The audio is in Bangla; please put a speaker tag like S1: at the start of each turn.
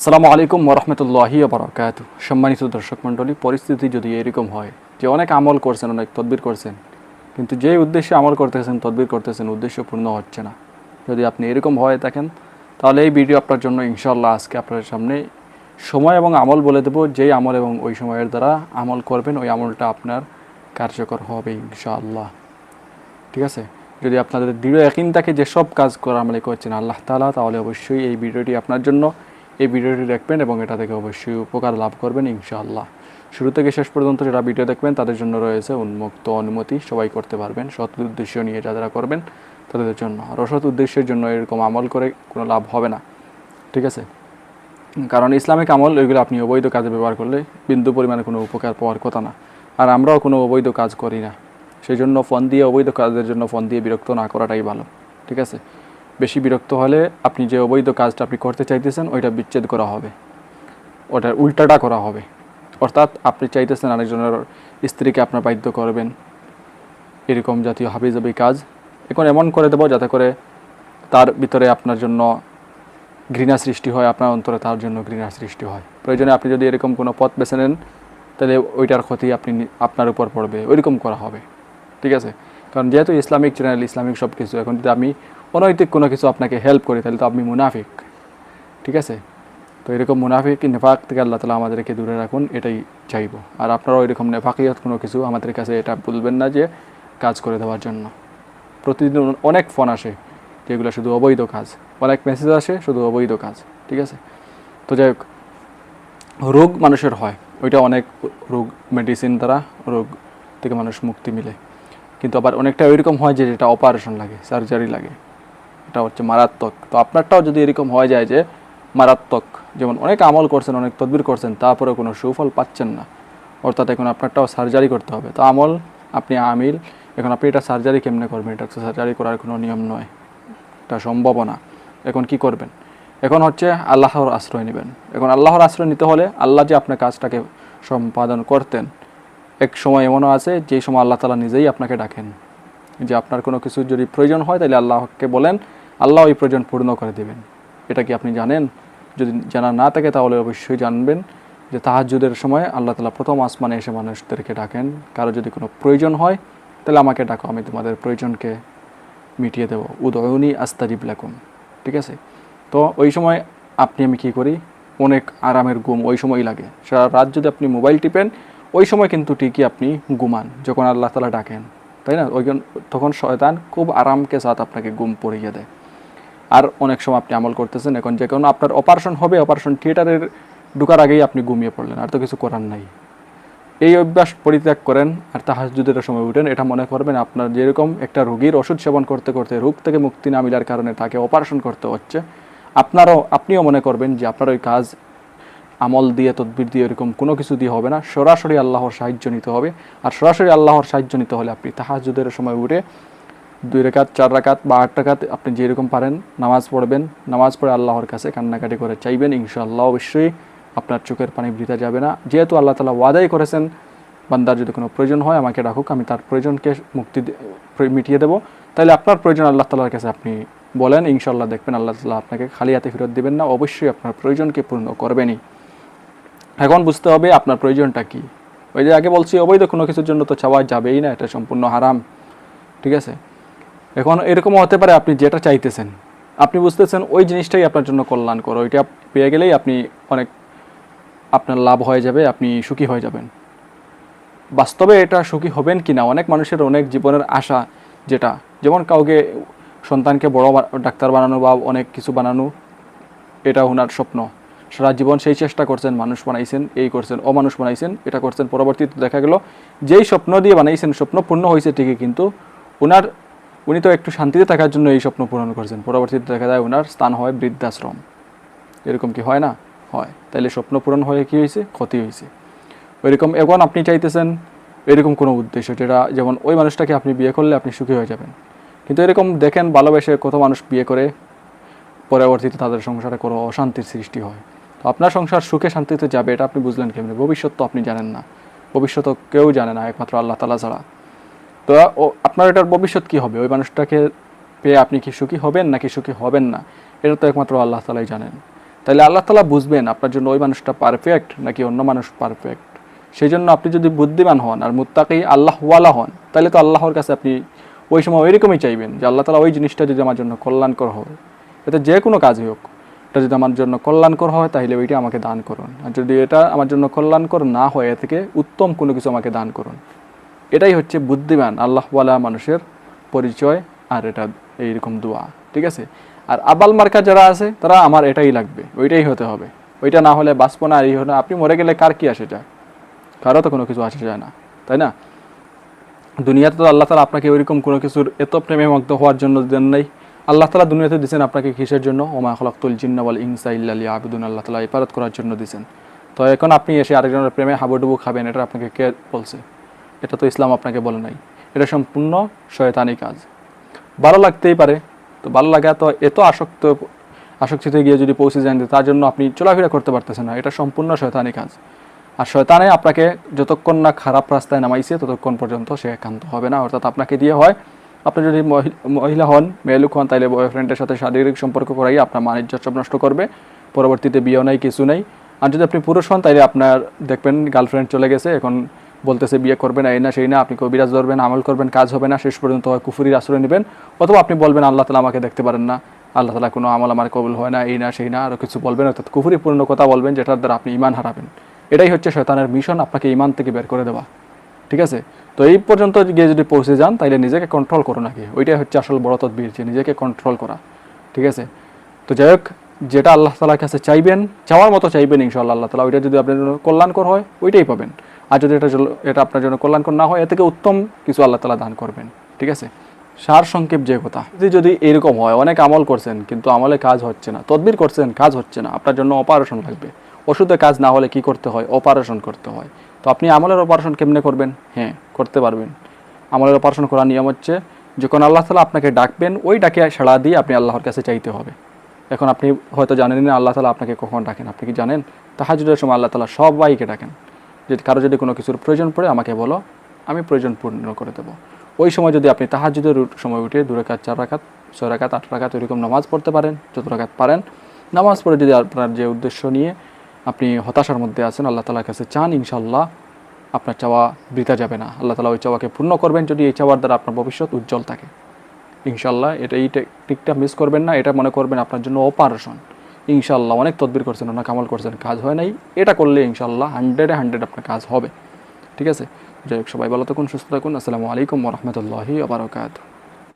S1: আসসালামু আলাইকুম ওরহমতুল্লাহি বারকাত সম্মানিত দর্শক মণ্ডলী, পরিস্থিতি যদি এরকম হয় যে অনেক আমল করছেন, অনেক তদবির করছেন, কিন্তু যেই উদ্দেশ্যে আমল করতেছেন, তদবির করতেছেন, উদ্দেশ্য পূর্ণ হচ্ছে না। যদি আপনি এরকম হয়ে থাকেন, তাহলে এই ভিডিও আপনার জন্য ইনশাআল্লাহ আজকে আপনার সামনে সময় এবং আমল বলে দেবো। যেই আমল এবং ওই সময়ের দ্বারা আমল করবেন, ওই আমলটা আপনার কার্যকর হবে ইনশাআল্লাহ। ঠিক আছে? যদি আপনাদের দৃঢ় একদিন থাকে যে সব কাজ করা আমলে করছেন আল্লাহ তালা তাহলে অবশ্যই এই ভিডিওটি আপনার জন্য এই ভিডিওটি দেখবেন এবং এটা থেকে অবশ্যই উপকার লাভ করবেন, ইনশাআল্লাহ। শুরু থেকে শেষ পর্যন্ত যারা ভিডিও দেখবেন, তাদের জন্য রয়েছে উন্মুক্ত অনুমতি। সবাই করতে পারবেন, সৎ উদ্দেশ্য নিয়ে যারা করবেন, তাদের জন্য। আর অসৎ উদ্দেশ্যের জন্য এরকম আমল করে কোনো লাভ হবে না, ঠিক আছে? কারণ ইসলামিক আমল ওইগুলো আপনি অবৈধ কাজে ব্যবহার করলে বিন্দু পরিমাণে কোনো উপকার পাওয়ার কথা না। আর আমরাও কোনো অবৈধ কাজ করি না। সেই জন্য ফোন দিয়ে, অবৈধ কাজের জন্য ফোন দিয়ে বিরক্ত না করাটাই ভালো, ঠিক আছে? বেশি বিরক্ত হলে আপনি যে অবৈধ কাজটা আপনি করতে চাইতেছেন, ওইটা বিচ্ছেদ করা হবে। ওটার উল্টাটা করা হবে। অর্থাৎ আপনি চাইতেছেন আরেকজনের স্ত্রীকে আপনার বাধ্য করবেন। এরকম জাতীয় হাবিজাবি কাজ। এখন এমন করে দেবো যাতে করে তার ভিতরে আপনার জন্য ঘৃণা সৃষ্টি হয়, আপনার অন্তরে তার জন্য ঘৃণা সৃষ্টি হয়। প্রয়োজনে আপনি যদি এরকম কোনো পথ বেছে নেন, তাহলে ওইটার ক্ষতি আপনি আপনার উপর পড়বে। ওইরকম করা হবে। ঠিক আছে? কারণ যেহেতু ইসলামিক চ্যানেল ইসলামিক সব কিছু এখন যদি আমি অনৈতিক কোনো কিছু আপনাকে হেল্প করি, তাহলে তো আপনি মুনাফিক। ঠিক আছে? তো এরকম মুনাফিক, নেফাক থেকে আল্লাহ তালা আমাদেরকে দূরে রাখুন, এটাই চাইব। আর আপনারাও এরকম নেফাকিয়ত কোনো কিছু আমাদের কাছে এটা বলবেন না যে কাজ করে দেওয়ার জন্য। প্রতিদিন অনেক ফোন আসে যেগুলো শুধু অবৈধ কাজ। অনেক মেসেজ আসে শুধু অবৈধ কাজ। ঠিক আছে? তো যাই হোক, রোগ মানুষের হয়। ওইটা অনেক রোগ মেডিসিন দ্বারা রোগ থেকে মানুষ মুক্তি মিলে। কিন্তু আবার অনেকটা ওইরকম হয় যে যেটা অপারেশন লাগে সার্জারি লাগে। এটা হচ্ছে মারাত্মক। তো আপনারটাও যদি এরকম হয়ে যায় যে মারাত্মক, যেমন অনেক আমল করছেন, অনেক তদবির করছেন তারপরে কোনো সুফল পাচ্ছেন না। অর্থাৎ এখন আপনারটাও সার্জারি করতে হবে। তো আমল, আপনি আমিল, এখন আপনি এটা সার্জারি কেমনে করবেন? এটা সার্জারি করার কোনো নিয়ম নয়। এটা সম্ভাবনা এখন কি করবেন? এখন হচ্ছে আল্লাহর আশ্রয় নেবেন। এখন আল্লাহর আশ্রয় নিতে হলে আল্লাহ যে আপনার কাজটাকে সম্পাদন করতেন এক সময় এমনও আছে যেই সময় আল্লাহ তালা নিজেই আপনাকে ডাকেন। যে আপনার কোনো কিছু যদি প্রয়োজন হয়, তাহলে আল্লাহকে বলেন, আল্লাহ ওই প্রয়োজন পূর্ণ করে দেবেন। এটা কি আপনি জানেন? যদি জানা না থাকে, তাহলে অবশ্যই জানবেন যে তাহাজুদের সময় আল্লাহ তালা প্রথম আসমানে এসে মানুষদেরকে ডাকেন। কারও যদি কোনো প্রয়োজন হয়, তাহলে আমাকে ডাকো, আমি তোমাদের প্রয়োজনকে মিটিয়ে দেবো। উদয়নী আস্তারিব লাকুম। ঠিক আছে? তো ওই সময় আপনি আমি কী করি? অনেক আরামের ঘুম ওই সময়ই লাগে। সারা রাত যদি আপনি মোবাইল টিপেন ওই সময় কিন্তু ঠিকই আপনি ঘুমান, যখন আল্লাহ তালা ডাকেন, তাই না? ওই তখন শয়তান খুব আরামকে সাথ আপনাকে ঘুম পড়িয়ে দেয়। আর অনেক সময় আপনি আমল করতেছেন, এখন যে কোনো আপনার অপারেশন হবে অপারেশন থিয়েটারের ঢুকার আগেই আপনি ঘুমিয়ে পড়লেন, আর তো কিছু করার নাই। এই অভ্যাস পরিত্যাগ করেন আর তাহাজুদের সময় উঠেন, এটা মনে করবেন আপনার যেরকম একটা রোগীর ওষুধ সেবন করতে করতে রোগ থেকে মুক্তি না মিলার কারণে তাকে অপারেশন করতে হচ্ছে, আপনারও আপনিও মনে করবেন যে আপনার ওই কাজ আমল দিয়ে, তদবির দিয়ে এরকম কোনো কিছু দিয়ে হবে না। সরাসরি আল্লাহর সাহায্য নিতে হবে। আর সরাসরি আল্লাহর সাহায্য নিতে হলে আপনি তাহাজুদের সময় উঠে দুই রেখাত, চার রাকাত বা আট রাকাত আপনি যেরকম পারেন নামাজ পড়বেন। নামাজ পড়ে আল্লাহর কাছে কান্নাকাটি করে চাইবেন। ইনশাআল্লাহ অবশ্যই আপনার চোখের পানি বৃথা যাবে না। যেহেতু আল্লাহ তালা ওয়াদাই করেছেন, বান্দার যদি কোনো প্রয়োজন হয় আমাকে ডাকুক, আমি তার প্রয়োজনকে মুক্তি মিটিয়ে দেবো। তাহলে আপনার প্রয়োজন আল্লাহ তালার কাছে আপনি বলেন। ইনশাআল্লাহ দেখবেন আল্লাহ তালা আপনাকে খালি হাতে ফেরত দেবেন না। অবশ্যই আপনার প্রয়োজনকে পূর্ণ করবেনই। এখন বুঝতে হবে আপনার প্রয়োজনটা কি। ওই যে আগে বলছি, অবৈধ কোনো কিছুর জন্য তো চাওয়া যাবেই না, এটা সম্পূর্ণ হারাম, ঠিক আছে? এখন এরকমও হতে পারে আপনি যেটা চাইতেছেন, আপনি বুঝতেছেন ওই জিনিসটাই আপনার জন্য কল্যাণকর, ওইটা পেয়ে গেলেই আপনি অনেক, আপনার লাভ হয়ে যাবে, আপনি সুখী হয়ে যাবেন। বাস্তবে এটা সুখী হবেন কি না অনেক মানুষের অনেক জীবনের আশা যেটা, যেমন কাউকে সন্তানকে বড় ডাক্তার বানানো বা অনেক কিছু বানানো, এটা ওনার স্বপ্ন। সারা জীবন সেই চেষ্টা করছেন, মানুষ বানাইছেন, এই করছেন, অমানুষ বানাইছেন, এটা করছেন। পরবর্তীতে দেখা গেল, যেই স্বপ্ন দিয়ে বানাইছেন, স্বপ্ন পূর্ণ হয়েছে ঠিকই, কিন্তু ওনার উনি তো একটু শান্তিতে থাকার জন্য এই স্বপ্ন পূরণ করছেন। পরবর্তীতে দেখা যায় ওনার স্থান হয় বৃদ্ধাশ্রম। এরকম কি হয় না? হয়। তাইলে স্বপ্ন পূরণ হয়ে কি হয়েছে? ক্ষতি হয়েছে। ওইরকম এখন আপনি চাইতেছেন, এরকম কোনো উদ্দেশ্য যেটা, যেমন ওই মানুষটাকে আপনি বিয়ে করলে আপনি সুখী হয়ে যাবেন। কিন্তু এরকম দেখেন, ভালোবেসে কত মানুষ বিয়ে করে, পরবর্তীতে তাদের সংসারে কোনো অশান্তির সৃষ্টি হয়। আপনার সংসার সুখে শান্তিতে যাবে, এটা আপনি বুঝলেন কেমনি? ভবিষ্যৎ তো আপনি জানেন না। ভবিষ্যৎ কেউ জানে না একমাত্র আল্লাহ তালা ছাড়া। তো আপনার এটার ভবিষ্যৎ কি হবে? ওই মানুষটাকে পেয়ে আপনি কি সুখী হবেন নাকি সুখী হবেন না? এটা তো একমাত্র আল্লাহ তালাই জানেন। তাহলে আল্লাহ তালা বুঝবেন আপনার জন্য ওই মানুষটা পারফেক্ট নাকি অন্য মানুষ পারফেক্ট সেই জন্য আপনি যদি বুদ্ধিমান হন আর মুত্তাকি আল্লাহওয়ালা হন তাহলে তো আল্লাহর কাছে আপনি ওই সময় ওইরকমই চাইবেন যে আল্লাহ তালা ওই জিনিসটা যদি আমার জন্য কল্যাণকর হয় এটা যে কোনো কাজই হোক। এটা যদি আমার জন্য কল্যাণকর হয়, তাহলে ওইটা আমাকে দান করুন। আর যদি এটা আমার জন্য কল্যাণকর না হয় এ থেকে উত্তম কোনো কিছু আমাকে দান করুন। এটাই হচ্ছে বুদ্ধিমান, আল্লাহওয়ালা মানুষের পরিচয়, আর এটা এইরকম দোয়া, ঠিক আছে? আর আবাল মার্কা যারা আছে, তারা আমার এটাই লাগবে, ওইটাই হতে হবে। ওইটা না হলে বাঁচবো না, আর এই হলে আপনি মরে গেলে কার কি আসে যায়? কারও তো কোনো কিছু আসে যায় না, তাই না? দুনিয়াতে তো আল্লাহ তালা আপনাকে ওইরকম কোনো কিছুর এত প্রেমে মগ্ধ হওয়ার জন্য দেন নাই। আল্লাহ তালা দুনিয়াতে দিয়েছেন আপনাকে কিসের জন্য? ওমা খলাক্তুল জিন্নাওয়াল ইনসা ইল্লা আবিদুন আল্লাহ তালা ইফারত করার জন্য দিয়েছেন তো এখন আপনি এসে আরেকজনের প্রেমে হাবুডুবু খাবেন, এটা আপনাকে কে বলছে? এটা তো ইসলাম আপনাকে বলে নাই। এটা সম্পূর্ণ শয়তানি কাজ। ভালো লাগতেই পারে, তো ভালো লাগা তো এত আসক্ত, আসক্তিতে গিয়ে যদি পৌঁছে যান তার জন্য আপনি চলাফেরা করতে পারতেছেন না। এটা সম্পূর্ণ শয়তানি কাজ। আর শয়তানে আপনাকে যতক্ষণ না খারাপ রাস্তায় নামাইছে, ততক্ষণ পর্যন্ত সে একান্ত হবে না। অর্থাৎ আপনাকে দিয়ে হয় আপনি যদি মহিলা হন, মেয়ে লোক হন তাহলে বয়ফ্রেন্ডের সাথে শারীরিক সম্পর্ক করাই আপনার মানিজ্য সব নষ্ট করবে। পরবর্তীতে বিয়েও নাই, কিছু নাই। আর যদি আপনি পুরুষ হন তাহলে আপনার, দেখবেন গার্লফ্রেন্ড চলে গেছে, এখন বলতেছে বিয়ে করবেন এই না, সেই না, আপনি কবিরাজ ধরবেন, আমল করবেন, কাজ হবে না, শেষ পর্যন্ত হয় কুফুরির আশ্রয় নেবেন। অথবা আপনি বলবেন, আল্লাহ তালা আমাকে দেখতে পারেন না। আল্লাহ তালা কোনো আমল আমার কবুল হয় না, এই না, সেই না আরও কিছু বলবেন। অর্থাৎ কুফুরিপূর্ণ কথা বলবেন, যেটার দ্বারা আপনি ইমান হারাবেন। এটাই হচ্ছে শয়তানের মিশন, আপনাকে ইমান থেকে বের করে দেওয়া। ঠিক আছে? তো এই পর্যন্ত গিয়ে যদি পৌঁছে যান তাহলে নিজেকে কন্ট্রোল করো নাকি? ওইটাই হচ্ছে আসল বড় তদবির, যে নিজেকে কন্ট্রোল করা। ঠিক আছে? তো যাই হোক, যেটা আল্লাহ তালার কাছে চাইবেন, চাওয়ার মতো চাইবেন ইনশাআল্লাহ আল্লাহ তালা ওইটা যদি আপনার জন্য কল্যাণকর হয়, ওইটাই পাবেন। আর যদি এটা এটা আপনার জন্য কল্যাণকর না হয় এ থেকে উত্তম কিছু আল্লাহ তালা দান করবেন। ঠিক আছে? সার সংক্ষেপ যে কথা, যদি যদি এরকম হয়, অনেক আমল করছেন, কিন্তু আমলে কাজ হচ্ছে না। তদবির করছেন, কাজ হচ্ছে না। আপনার জন্য অপারেশন লাগবে। ওষুধে কাজ না হলে কি করতে হয়? অপারেশন করতে হয়। তো আপনি আমলের অপারেশন কেমনে করবেন? হ্যাঁ করতে পারবেন। আমলের অপারেশন করার নিয়ম হচ্ছে, যখন আল্লাহ তালা আপনাকে ডাকবেন, ওই ডাকে সাড়া দিয়ে আপনি আল্লাহর কাছে চাইতে হবে। এখন আপনি হয়তো জানেন না আল্লাহ তালা আপনাকে কখন ডাকেন। আপনি কি জানেন? তাহাজুদের সময় আল্লাহ তালা সবাইকে ডাকেন। যদি কারও যদি কোনো কিছুর প্রয়োজন পড়ে, আমাকে বলো, আমি প্রয়োজন পূর্ণ করে দেবো। ওই সময় যদি আপনি তাহাজুদের সময় উঠে দু রাকাত, চার রাকাত, ছয় রাকাত, আট রাকাত এরকম নামাজ পড়তে পারেন, যত রাকাত পারেন। নামাজ পড়ে যদি আপনার যে উদ্দেশ্য নিয়ে আপনি হতাশার মধ্যে আছেন, আল্লাহ তালার কাছে চান ইনশাল্লাহ আপনার চাওয়া বৃথা যাবে না। আল্লাহ তালা ওই চাওয়াকে পূর্ণ করবেন যদি এই চাওয়ার দ্বারা আপনার ভবিষ্যৎ উজ্জ্বল থাকে। ইনশাল্লাহ এটা এই টেকনিকটা মিস করবেন না, এটা মনে করবেন আপনার জন্য অপারেশন ইনশাল্লাহ অনেক তদবির করছেন, অনেক আমল করছেন, কাজ হয় নাই। এটা করলে ইনশাল্লাহ হান্ড্রেডে হান্ড্রেড আপনার কাজ হবে। ঠিক আছে? যাই হোক, সবাই ভালো থাকুন, সুস্থ থাকুন। আসসালামু আলাইকুম রহমতুল্লাহি আবরকাত